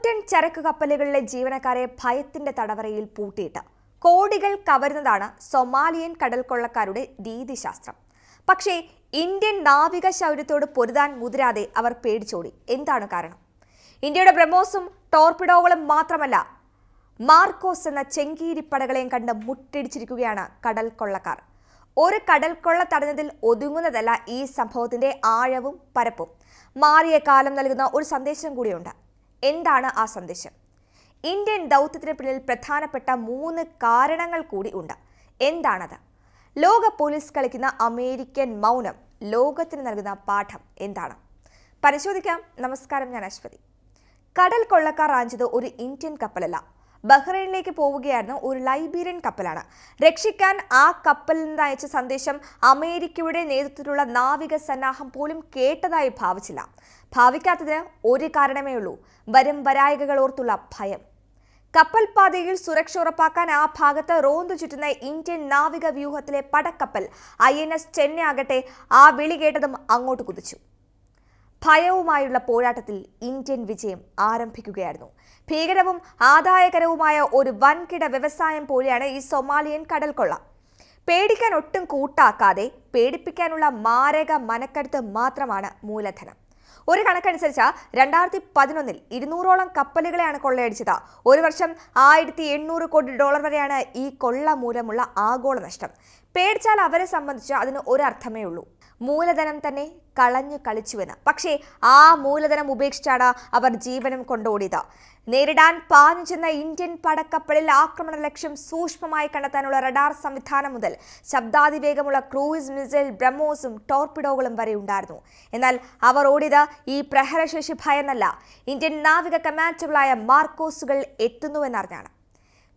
കൂറ്റൻ ചരക്ക് കപ്പലുകളിലെ ജീവനക്കാരെ ഭയത്തിന്റെ തടവറയിൽ പൂട്ടിയിട്ട്. കോടികൾ കവരുന്നതാണ് സൊമാലിയൻ കടൽക്കൊള്ളക്കാരുടെ രീതിശാസ്ത്രം. പക്ഷേ ഇന്ത്യൻ നാവിക ശൗര്യത്തോട് പൊരുതാൻ മുതിരാതെ അവർ പേടിച്ചോടി. എന്താണ് കാരണം? ഇന്ത്യയുടെ ബ്രഹ്മോസും ടോർപിഡോകളും മാത്രമല്ല മാർക്കോസ് എന്ന ചെങ്കീരിപ്പടകളെയും കണ്ട് മുട്ടിടിച്ചിരിക്കുകയാണ് കടൽ കൊള്ളക്കാർ ഒരു കടൽ കൊള്ള തടഞ്ഞതിൽ ഒതുങ്ങുന്നതല്ല ഈ സംഭവത്തിന്റെ ആഴവും പരപ്പും. മാറിയ കാലം നൽകുന്ന ഒരു സന്ദേശം കൂടിയുണ്ട്. എന്താണ് ആ സന്ദേശം? ഇന്ത്യൻ ദൗത്യത്തിന് പിന്നിൽ പ്രധാനപ്പെട്ട മൂന്ന് കാരണങ്ങൾ കൂടി ഉണ്ട്. എന്താണത്? ലോക പോലീസ് കളിക്കുന്ന അമേരിക്കൻ മൗനം ലോകത്തിന് നൽകുന്ന പാഠം എന്താണ്? പരിശോധിക്കാം. നമസ്കാരം ഞാൻ അശ്വതി. കടൽ കൊള്ളക്കാർ റാഞ്ചത് ഒരു ഇന്ത്യൻ കപ്പലല്ല. ബഹ്റൈനിലേക്ക് പോവുകയായിരുന്നു ഒരു ലൈബീരിയൻ കപ്പലാണ്. രക്ഷിക്കാൻ ആ കപ്പലിൽ നിന്ന് അയച്ച സന്ദേശം അമേരിക്കയുടെ നേതൃത്വത്തിലുള്ള നാവിക സന്നാഹം പോലും കേട്ടതായി ഭാവിച്ചില്ല. ഭാവിക്കാത്തതിന് ഒരു കാരണമേ ഉള്ളൂ. വരും വരായികകൾ ഓർത്തുള്ള ഭയം. കപ്പൽ പാതയിൽ സുരക്ഷ ഉറപ്പാക്കാൻ ആ ഭാഗത്ത് റോന്തു ചുറ്റുന്ന ഇന്ത്യൻ നാവിക വ്യൂഹത്തിലെ പടക്കപ്പൽ ഐ എൻ എസ് ചെന്നൈ ആകട്ടെ ആ വിളി കേട്ടതും അങ്ങോട്ട് കുതിച്ചു. ഭയവുമായുള്ള പോരാട്ടത്തിൽ ഇന്ത്യൻ വിജയം ആരംഭിക്കുകയായിരുന്നു. ഭീകരവും ആദായകരവുമായ ഒരു വൻകിട വ്യവസായം പോലെയാണ് ഈ സൊമാലിയൻ കടൽക്കൊള്ള. പേടിക്കാൻ ഒട്ടും കൂട്ടാക്കാതെ പേടിപ്പിക്കാനുള്ള മാരക മനക്കരുത്ത് മാത്രമാണ് മൂലധനം. ഒരു കണക്കനുസരിച്ച് രണ്ടായിരത്തി പതിനൊന്നിൽ ഇരുന്നൂറോളം കപ്പലുകളെയാണ് കൊള്ളയടിച്ചത്. ഒരു വർഷം ആയിരത്തി എണ്ണൂറ് കോടി ഡോളർ വരെയാണ് ഈ കൊള്ള മൂലമുള്ള ആഗോള നഷ്ടം. പേടിച്ചാൽ അവരെ സംബന്ധിച്ച് അതിന് ഒരർത്ഥമേ ഉള്ളൂ. മൂലധനം തന്നെ കളഞ്ഞു കളിച്ചുവെന്ന്. പക്ഷേ ആ മൂലധനം ഉപേക്ഷിച്ചാണ് അവർ ജീവനം കൊണ്ടോടിയത്. നേരിടാൻ പാഞ്ഞു ചെന്ന ഇന്ത്യൻ പടക്കപ്പലിൽ ആക്രമണ ലക്ഷ്യം സൂക്ഷ്മമായി കണ്ടെത്താനുള്ള റഡാർ സംവിധാനം മുതൽ ശബ്ദാതിവേഗമുള്ള ക്രൂയിസ് മിസൈൽ ബ്രഹ്മോസും ടോർപിഡോകളും വരെ ഉണ്ടായിരുന്നു. എന്നാൽ അവർ ഓടിയത് ഈ പ്രഹരശേഷി ഭയന്നല്ല. ഇന്ത്യൻ നാവിക കമാൻഡുകളായ മാർക്കോസുകൾ എത്തുന്നുവെന്നറിഞ്ഞാണ്.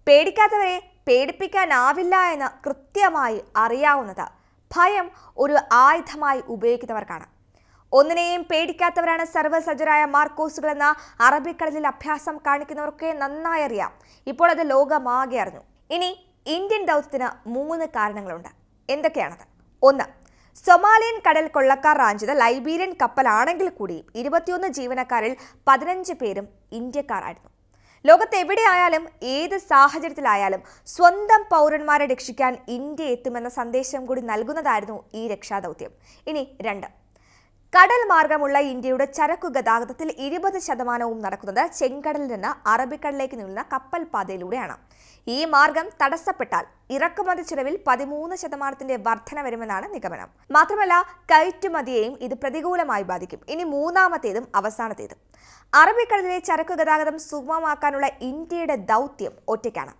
പേടിക്കാത്തവരെ പേടിപ്പിക്കാനാവില്ല എന്ന് കൃത്യമായി അറിയാവുന്നത് ഭയം ഒരു ആയുധമായി ഉപയോഗിക്കുന്നവർക്കാണ്. ഒന്നിനെയും പേടിക്കാത്തവരാണ് സർവസജ്ജരായ മാർക്കോസുകൾ എന്ന അറബിക്കടലിൽ അഭ്യാസം കാണിക്കുന്നവർക്കെ നന്നായി അറിയാം. ഇപ്പോൾ അത് ലോകമാകെ അറിഞ്ഞു. ഇനി ഇന്ത്യൻ ദൗത്യത്തിന് മൂന്ന് കാരണങ്ങളുണ്ട്. എന്തൊക്കെയാണത്? ഒന്ന് സൊമാലിയൻ കടൽ കൊള്ളക്കാർ റാഞ്ചിത ലൈബീരിയൻ കപ്പലാണെങ്കിൽ കൂടി ഇരുപത്തിയൊന്ന് ജീവനക്കാരിൽ പതിനഞ്ച് പേരും ഇന്ത്യക്കാരായിരുന്നു. ലോകത്ത് എവിടെയായാലും ഏത് സാഹചര്യത്തിലായാലും സ്വന്തം പൗരന്മാരെ രക്ഷിക്കാൻ ഇന്ത്യ എത്തുമെന്ന സന്ദേശം കൂടി നൽകുന്നതായിരുന്നു ഈ രക്ഷാദൗത്യം. ഇനി രണ്ട്. കടൽ മാർഗമുള്ള ഇന്ത്യയുടെ ചരക്കു ഗതാഗതത്തിൽ ഇരുപത് ശതമാനവും നടക്കുന്നത് ചെങ്കടലിൽ നിന്ന് അറബിക്കടലിലേക്ക് നീളുന്ന കപ്പൽ പാതയിലൂടെയാണ് ഈ മാർഗം തടസ്സപ്പെട്ടാൽ ഇറക്കുമതി ചെലവിൽ പതിമൂന്ന് ശതമാനത്തിന്റെ വർധന വരുമെന്നാണ് നിഗമനം. മാത്രമല്ല കയറ്റുമതിയെയും ഇത് പ്രതികൂലമായി ബാധിക്കും. ഇനി മൂന്നാമത്തേതും അവസാനത്തേതും. അറബിക്കടലിലെ ചരക്കു ഗതാഗതം സുഗമമാക്കാനുള്ള ഇന്ത്യയുടെ ദൗത്യം ഒറ്റയ്ക്കാണ്.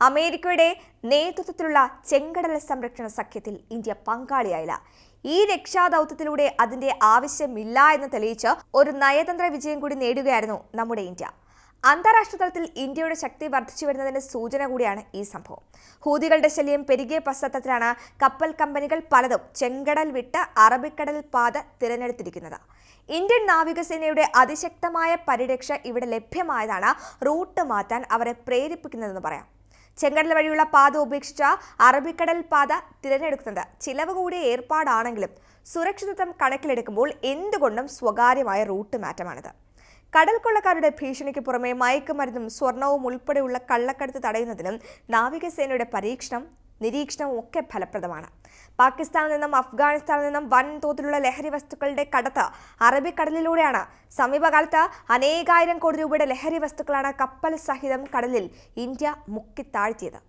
അമേരിക്കയുടെ നേതൃത്വത്തിലുള്ള ചെങ്കടല സംരക്ഷണ സഖ്യത്തിൽ ഇന്ത്യ പങ്കാളിയായില്ല. ഈ രക്ഷാദൗത്യത്തിലൂടെ അതിന്റെ ആവശ്യമില്ല എന്ന് തെളിയിച്ച് ഒരു നയതന്ത്ര വിജയം കൂടി നേടുകയായിരുന്നു നമ്മുടെ ഇന്ത്യ. അന്താരാഷ്ട്ര തലത്തിൽ ഇന്ത്യയുടെ ശക്തി വർദ്ധിച്ചു വരുന്നതിന്റെ സൂചന കൂടിയാണ് ഈ സംഭവം. ഹൂതികളുടെ ശല്യം പെരുകിയ പശ്ചാത്തലത്തിലാണ് കപ്പൽ കമ്പനികൾ പലതും ചെങ്കടൽ വിട്ട് അറബിക്കടൽ പാത തിരഞ്ഞെടുത്തിരിക്കുന്നത്. ഇന്ത്യൻ നാവികസേനയുടെ അതിശക്തമായ പരിരക്ഷ ഇവിടെ ലഭ്യമായതാണ് റൂട്ട് മാറ്റാൻ അവരെ പ്രേരിപ്പിക്കുന്നതെന്ന് പറയാം. ചെങ്കടൽ വഴിയുള്ള പാത ഉപേക്ഷിച്ച അറബിക്കടൽ പാത തിരഞ്ഞെടുക്കുന്നത്. ചിലവ് കൂടിയ ഏർപ്പാടാണെങ്കിലും സുരക്ഷിതത്വം കണക്കിലെടുക്കുമ്പോൾ എന്തുകൊണ്ടും സ്വകാര്യമായ റൂട്ട് മാറ്റമാണിത്. കടൽ കൊള്ളക്കാരുടെ ഭീഷണിക്ക് പുറമെ മയക്കുമരുന്നും സ്വർണവും ഉൾപ്പെടെയുള്ള കള്ളക്കടത്ത് തടയുന്നതിനും നാവികസേനയുടെ പരീക്ഷണം നിരീക്ഷണവും ഒക്കെ ഫലപ്രദമാണ്. പാകിസ്ഥാനിൽ നിന്നും അഫ്ഗാനിസ്ഥാനിൽ നിന്നും വൻ തോതിലുള്ള ലഹരി വസ്തുക്കളുടെ കടത്ത് അറബിക്കടലിലൂടെയാണ് സമീപകാലത്ത് അനേകായിരം കോടി രൂപയുടെ ലഹരി വസ്തുക്കളാണ് കപ്പൽ സഹിതം കടലിൽ ഇന്ത്യ മുക്കിത്താഴ്ത്തിയത്.